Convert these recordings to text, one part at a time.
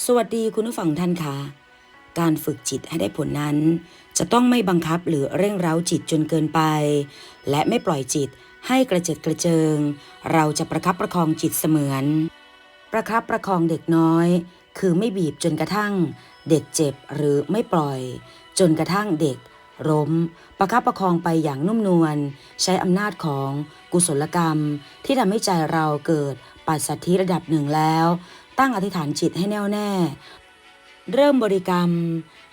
สวัสดีคุณผู้ฟังท่านคะการฝึกจิตให้ได้ผลนั้น จะต้องไม่บังคับหรือเร่งเร้าจิตจนเกินไป และไม่ปล่อยจิตให้กระเจิดกระเจิง เราจะประคับประคองจิตเสมือน ประคับประคองเด็กน้อย คือไม่บีบจนกระทั่ง เด็กเจ็บหรือไม่ปล่อย จนกระทั่งเด็กล้มประคับประคองไปอย่างนุ่มนวลใช้อำนาจของกุศลกรรม ที่ทำให้ใจเราเกิดปัสสัทธิระดับหนึ่งแล้ว ตั้งอธิษฐานจิตให้แน่วแน่ เริ่มบริกรรม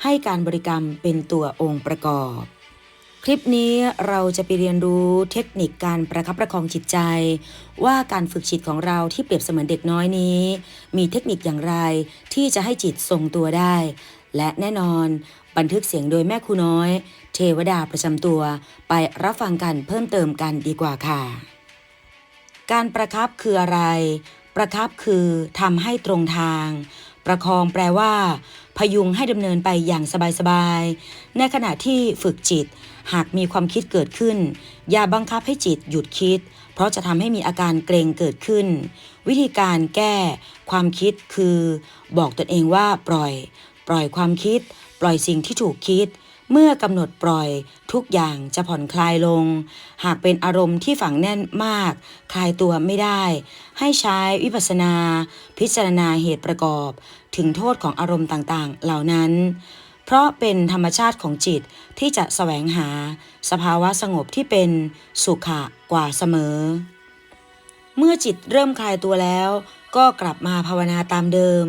ให้การบริกรรมเป็นตัวองค์ประกอบ คลิปนี้เราจะไปเรียนรู้เทคนิคการประคับประคองจิตใจ ว่าการฝึกจิตของเราที่เปรียบเสมือนเด็กน้อยนี้ มีเทคนิคอย่างไรที่จะให้จิตทรงตัวได้ และแน่นอนบันทึกเสียงโดยแม่ครูน้อย เทวดาประจำตัว ไปรับฟังกันเพิ่มเติมกันดีกว่าค่ะ การประคับคืออะไร ประคับคือทำให้ตรงทาง ประคองแปลว่า พยุงให้ดำเนินไปอย่างสบายๆ ในขณะที่ฝึกจิต หากมีความคิดเกิดขึ้น อย่าบังคับให้จิตหยุดคิด เพราะจะทำให้มีอาการเกรงเกิดขึ้น วิธีการแก้ ความคิดคือ บอกตนเองว่าปล่อย ปล่อยความคิด ปล่อยสิ่งที่ถูกคิด เมื่อกำหนดปล่อยทุกอย่างจะผ่อนคลายลง หากเป็นอารมณ์ที่ฝังแน่นมาก คลายตัวไม่ได้ ให้ใช้วิปัสสนา พิจารณาเหตุประกอบ ถึงโทษของอารมณ์ต่างๆ เหล่านั้น เพราะเป็นธรรมชาติของจิตที่จะแสวงหา สภาวะสงบที่เป็นสุขะกว่าเสมอ เมื่อจิตเริ่มคลายตัวแล้ว ก็กลับมาภาวนาตามเดิม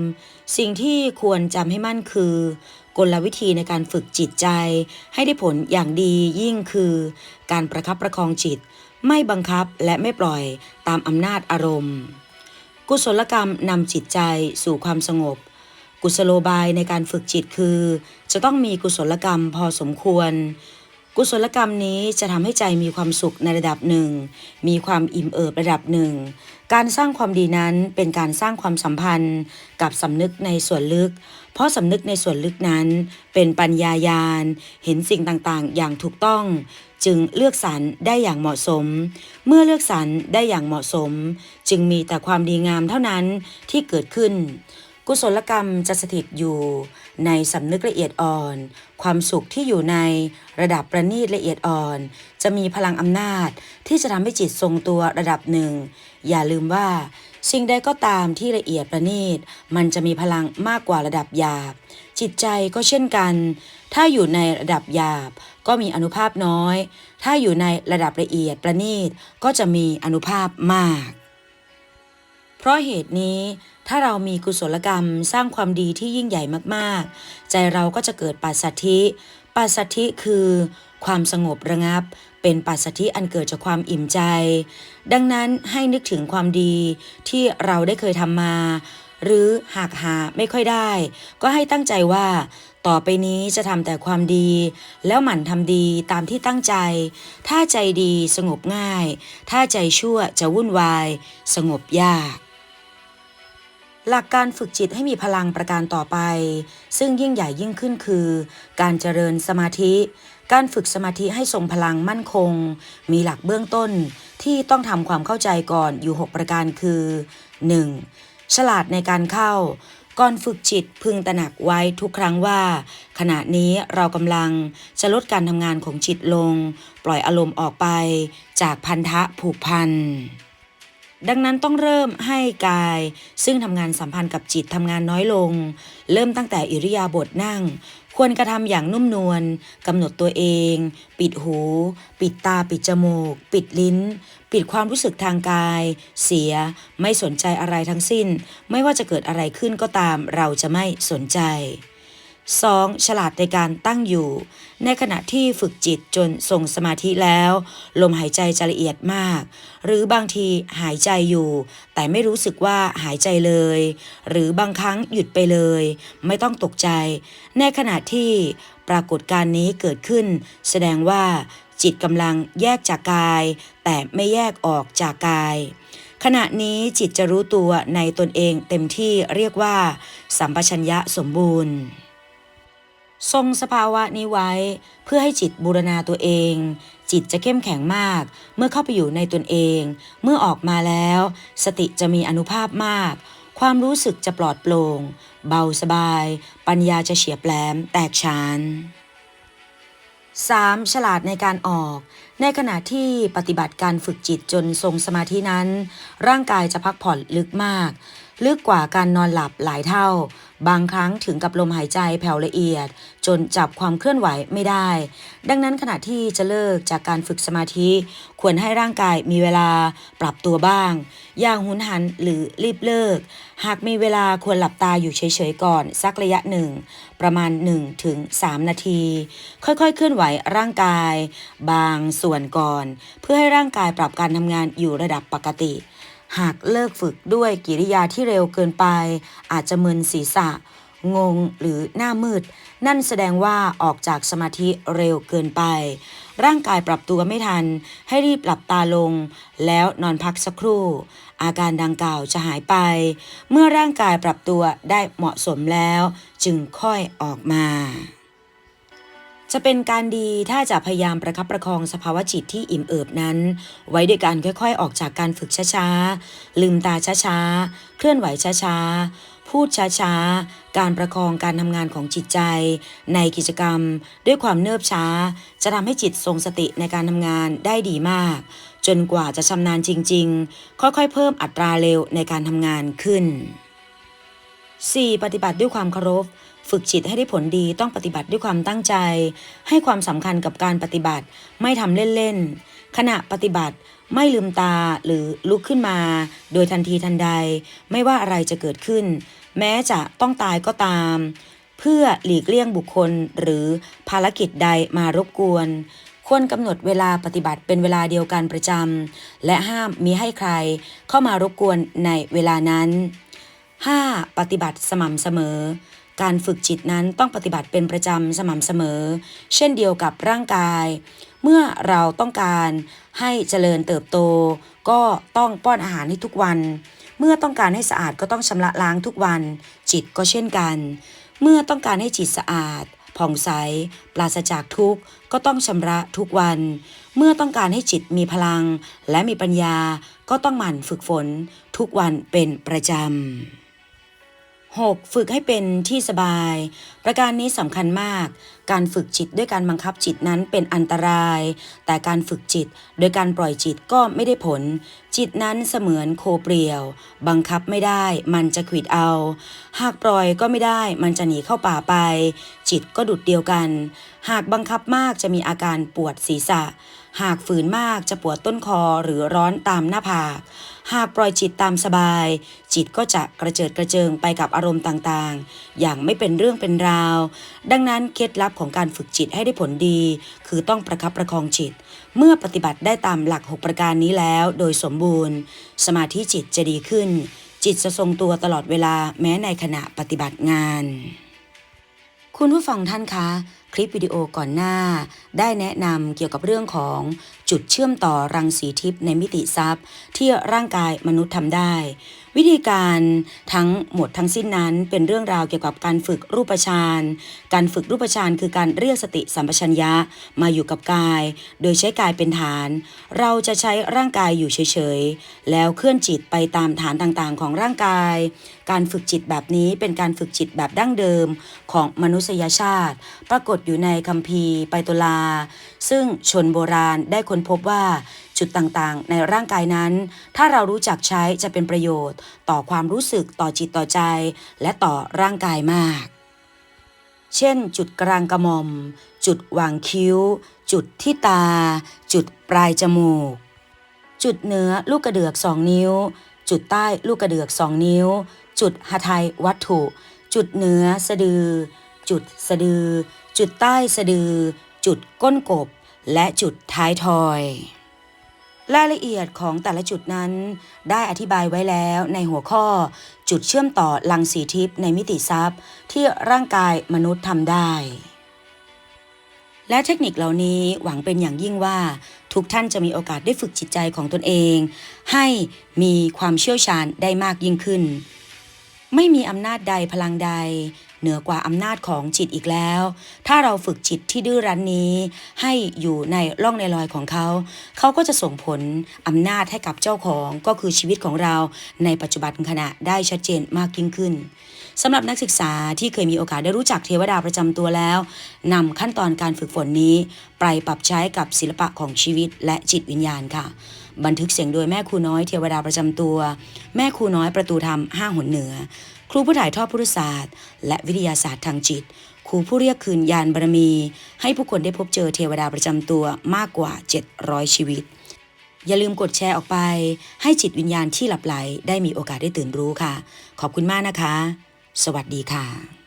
สิ่งที่ควรจำให้มั่นคือ กลวิธีในการฝึกจิตใจ ให้ได้ผลอย่างดียิ่งคือ การประคับประคองจิต ไม่บังคับและไม่ปล่อยตามอำนาจอารมณ์ กุศลกรรมนำจิตใจสู่ความสงบ กุศโลบายในการฝึกจิตคือ จะต้องมีกุศลกรรมพอสมควร กุศลกรรมนี้จะทำให้ใจมีความสุขในระดับหนึ่ง มีความอิ่มเอิบระดับหนึ่ง การสร้างความดีนั้นเป็นการสร้างความสัมพันธ์ กับสำนึกในส่วนลึก เพราะสำนึกในส่วนลึกนั้น เป็นปัญญายาณ เห็นสิ่งต่างๆ อย่างถูกต้อง จึงเลือกสรรได้อย่างเหมาะสม เมื่อเลือกสรรได้อย่างเหมาะสม จึงมีแต่ความดีงามเท่านั้นที่เกิดขึ้น กุศลกรรมจะสถิตอยู่ในสำนึกละเอียดอ่อน ความสุขที่อยู่ในระดับประณีตละเอียดอ่อน จะมีพลังอำนาจที่จะทำให้จิตทรงตัวระดับหนึ่ง อย่าลืมว่า สิ่งใดก็ตามที่ละเอียดประณีตมันจะมีพลังมากกว่าระดับหยาบ จิตใจก็เช่นกัน ถ้าอยู่ในระดับหยาบก็มีอนุภาพน้อย ถ้าอยู่ในระดับละเอียดประณีตก็จะมีอนุภาพมาก เพราะเหตุนี้ถ้าเรามีกุศลกรรมสร้างความดีที่ยิ่งใหญ่มากๆ ใจเราก็จะเกิดปัสสัทธิปัสสัทธิคือ ความสงบระงับ เป็นปัสสัทธิอันเกิดจากความอิ่มใจ ดังนั้นให้นึกถึงความดีที่เราได้เคยทำมา หรือหากหาไม่ค่อยได้ ก็ให้ตั้งใจว่า ต่อไปนี้จะทำแต่ความดี แล้วหมั่นทำดีตามที่ตั้งใจ ถ้าใจดีสงบง่าย ถ้าใจชั่วจะวุ่นวาย สงบยาก หลักการฝึกจิตให้มีพลังประการต่อไป ซึ่งยิ่งใหญ่ยิ่งขึ้นคือ การเจริญสมาธิ การฝึกสมาธิให้ทรงพลังมั่นคง มีหลักเบื้องต้นที่ต้องทำความเข้าใจก่อนอยู่ 6 ประการคือ 1. ฉลาดในการเข้า ก่อนฝึกจิตพึงตระหนักไว้ทุกครั้งว่า ขณะนี้เรากำลังจะลดการทำงานของจิตลง ปล่อยอารมณ์ออกไป จากพันธะผูกพัน ดังนั้นต้องเริ่มให้กาย ซึ่งทำงานสัมพันธ์กับจิตทำงานน้อยลง เริ่มตั้งแต่อิริยาบถนั่ง ควรกระทำอย่างนุ่มนวลกำหนดตัวเอง ปิดหู ปิดตาปิดจมูก ปิดลิ้น ปิดความรู้สึกทางกาย เสีย ไม่สนใจอะไรทั้งสิ้น ไม่ว่าจะเกิดอะไรขึ้นก็ตามเราจะไม่สนใจ 2. ฉลาดในการตั้งอยู่ ในขณะที่ฝึกจิตจนทรงสมาธิแล้ว ลมหายใจจะละเอียดมาก หรือบางทีหายใจอยู่ แต่ไม่รู้สึกว่าหายใจเลย หรือบางครั้งหยุดไปเลย ไม่ต้องตกใจ ในขณะที่ปรากฏการณ์นี้เกิดขึ้น แสดงว่าจิตกำลังแยกจากกาย แต่ไม่แยกออกจากกาย ขณะนี้จิตจะรู้ตัวในตนเองเต็มที่เรียกว่า สัมปชัญญะสมบูรณ์ ทรงสภาวะนี้ไว้เพื่อให้จิตบูรณาตัวเอง จิตจะเข้มแข็งมาก เมื่อเข้าไปอยู่ในตนเอง เมื่อออกมาแล้ว สติจะมีอนุภาพมาก ความรู้สึกจะปลอดโปร่ง เบาสบาย ปัญญาจะเฉียบแหลม แตกฉาน 3. ฉลาดในการออก ในขณะที่ปฏิบัติการฝึกจิตจนทรงสมาธินั้น ร่างกายจะพักผ่อนลึกมาก ลึกกว่าการนอนหลับหลายเท่า บางครั้งถึงกับลมหายใจแผ่วละเอียด จนจับความเคลื่อนไหวไม่ได้ ดังนั้นขณะที่จะเลิกจากการฝึกสมาธิ ควรให้ร่างกายมีเวลาปรับตัวบ้าง อย่างหุนหันหรือรีบเลิก หากมีเวลาควรหลับตาอยู่เฉยๆก่อนสักระยะหนึ่ง ประมาณ1-3ถึง3นาที ค่อยๆ เคลื่อนไหวร่างกาย บางส่วนก่อน เพื่อให้ร่างกายปรับการทำงานอยู่ระดับปกติ หากเลิกฝึกด้วยกิริยาที่เร็วเกินไป อาจจะมึนศีรษะ งงหรือหน้ามืด นั่นแสดงว่าออกจากสมาธิเร็วเกินไป ร่างกายปรับตัวไม่ทัน ให้รีบหลับตาลง แล้วนอนพักสักครู่ อาการดังกล่าวจะหายไป เมื่อร่างกายปรับตัวได้เหมาะสมแล้ว จึงค่อยออกมา จะเป็นการดีถ้าจะพยายามประคับประคองสภาวะจิตที่อิ่มเอิบนั้น ไว้ด้วยการค่อยๆ ออกจากการฝึกช้าๆ ลืมตาช้าๆ เคลื่อนไหวช้าๆ พูดช้าๆ การประคองการทำงานของจิตใจ ในกิจกรรม ด้วยความเนิบช้า จะทำให้จิตทรงสติในการทำงานได้ดีมาก จนกว่าจะชำนาญจริง ๆ ค่อยๆ เพิ่มอัตราเร็วในการทำงานขึ้น 4. ปฏิบัติด้วยความเคารพ ฝึกจิตให้ได้ผลดีต้องปฏิบัติด้วยความตั้งใจ ให้ความสำคัญกับการปฏิบัติ ไม่ทำเล่นๆ ขณะปฏิบัติไม่ลืมตาหรือลุกขึ้นมา โดยทันทีทันใด ไม่ว่าอะไรจะเกิดขึ้น แม้จะต้องตายก็ตาม เพื่อหลีกเลี่ยงบุคคลหรือภารกิจใดมารบกวน ควรกำหนดเวลาปฏิบัติเป็นเวลาเดียวกันประจำและห้ามมีให้ใครเข้ามารบกวนในเวลานั้น 5. ปฏิบัติสม่ำเสมอ การฝึกจิตนั้นต้องปฏิบัติเป็นประจำสม่ำเสมอ เช่นเดียวกับร่างกาย เมื่อเราต้องการให้เจริญเติบโต ก็ต้องป้อนอาหารให้ทุกวัน เมื่อต้องการให้สะอาดก็ต้องชำระล้างทุกวัน จิตก็เช่นกัน เมื่อต้องการให้จิตสะอาดผ่องใส ปราศจากทุกข์ ก็ต้องชำระทุกวัน เมื่อต้องการให้จิตมีพลัง และมีปัญญา ก็ต้องหมั่นฝึกฝน ทุกวันเป็นประจำ 6. ฝึกให้เป็นที่สบาย ประการนี้สำคัญมาก การฝึกจิตด้วยการบังคับจิตนั้นเป็นอันตราย แต่การฝึกจิตโดยการปล่อยจิตก็ไม่ได้ผล จิตนั้นเสมือนโคเปลี่ยว บังคับไม่ได้ มันจะขวิดเอา หากปล่อยก็ไม่ได้ มันจะหนีเข้าป่าไป จิตก็ดุดเดียวกัน หากบังคับมากจะมีอาการปวดศีรษะ หากฝืนมากจะปวดต้นคอหรือร้อนตามหน้าผาก หากปล่อยจิตตามสบาย จิตก็จะกระเจิดกระเจิงไปกับอารมณ์ต่างๆ อย่างไม่เป็นเรื่องเป็นราว ดังนั้นเคล็ดลับของการฝึกจิตให้ได้ผลดี คือต้องประคับประคองจิต เมื่อปฏิบัติได้ตามหลัก 6 ประการนี้แล้ว โดยสมบูรณ์ สมาธิจิตจะดีขึ้น จิตจะทรงตัวตลอดเวลาแม้ในขณะปฏิบัติงาน คุณผู้ฟังท่านคะ คลิปวิดีโอก่อนหน้า ได้แนะนำเกี่ยวกับเรื่องของจุดเชื่อมต่อรังสีทิพย์ในมิติทรัพย์ ที่ร่างกายมนุษย์ทำได้ วิธีการทั้งหมดทั้งสิ้นนั้นเป็นเรื่องราวเกี่ยวกับการฝึกรูปฌานการฝึกรูปฌานคือการเรียกสติสัมปชัญญะมาอยู่กับกาย โดยใช้กายเป็นฐาน เราจะใช้ร่างกายอยู่เฉยๆแล้วเคลื่อนจิตไปตามฐานต่างๆ ของร่างกาย การฝึกจิตแบบนี้เป็นการฝึกจิตแบบดั้งเดิมของมนุษยชาติ ปรากฏอยู่ในคัมภีร์ไปโตลา ซึ่งชนโบราณได้ค้นพบว่าจุดต่างๆ ในร่างกายนั้น ถ้าเรารู้จักใช้จะเป็นประโยชน์ ต่อความรู้สึกต่อจิตต่อใจ และต่อร่างกายมาก เช่น จุดกลางกระหม่อม จุดวางคิ้ว จุดที่ตา จุดปลายจมูก จุดเหนือลูกกระเดือกสองนิ้ว จุดใต้ลูกกระเดือกสองนิ้ว จุดหทัยวัตถุ จุดเหนือสะดือ จุดสะดือ จุดใต้สะดือ จุดก้นกบ และจุดท้ายทอย รายละเอียดของแต่ละจุดนั้น ได้อธิบายไว้แล้วในหัวข้อ จุดเชื่อมต่อลังสีทิพย์ในมิติทรัพย์ที่ร่างกายมนุษย์ทำได้ และเทคนิคเหล่านี้หวังเป็นอย่างยิ่งว่า ทุกท่านจะมีโอกาสได้ฝึกจิตใจของตนเอง ให้มีความเชี่ยวชาญได้มากยิ่งขึ้นไม่มีอำนาจใดพลังใด เหนือกว่าอำนาจของจิตอีกแล้ว ถ้าเราฝึกจิตที่ดื้อรั้นนี้ ให้อยู่ในร่องในรอยของเขา เขาก็จะส่งผลอำนาจให้กับเจ้าของก็คือชีวิตของเราในปัจจุบันขณะได้ชัดเจนมากยิ่งขึ้นสำหรับนักศึกษาที่เคยมีโอกาสได้รู้จักเทวดาประจำตัวแล้วนำขั้นตอนการฝึกฝนนี้ ไปปรับใช้กับศิลปะของชีวิตและจิตวิญญาณค่ะ บันทึกเสียงโดยแม่ครูน้อยเทวดาประจำตัว แม่ครูน้อยประตูธรรมห้าหนเหนือ ครูผู้ถ่ายทอดพุทธศาสตร์ และวิทยาศาสตร์ทางจิต ครูผู้เรียกคืนยานบารมี ให้ผู้คนได้พบเจอเทวดาประจำตัวมากกว่า 700 ชีวิต อย่าลืมกดแชร์ออกไป ให้จิตวิญญาณที่หลับไหลได้มีโอกาสได้ตื่นรู้ค่ะ ขอบคุณมากนะคะ สวัสดีค่ะ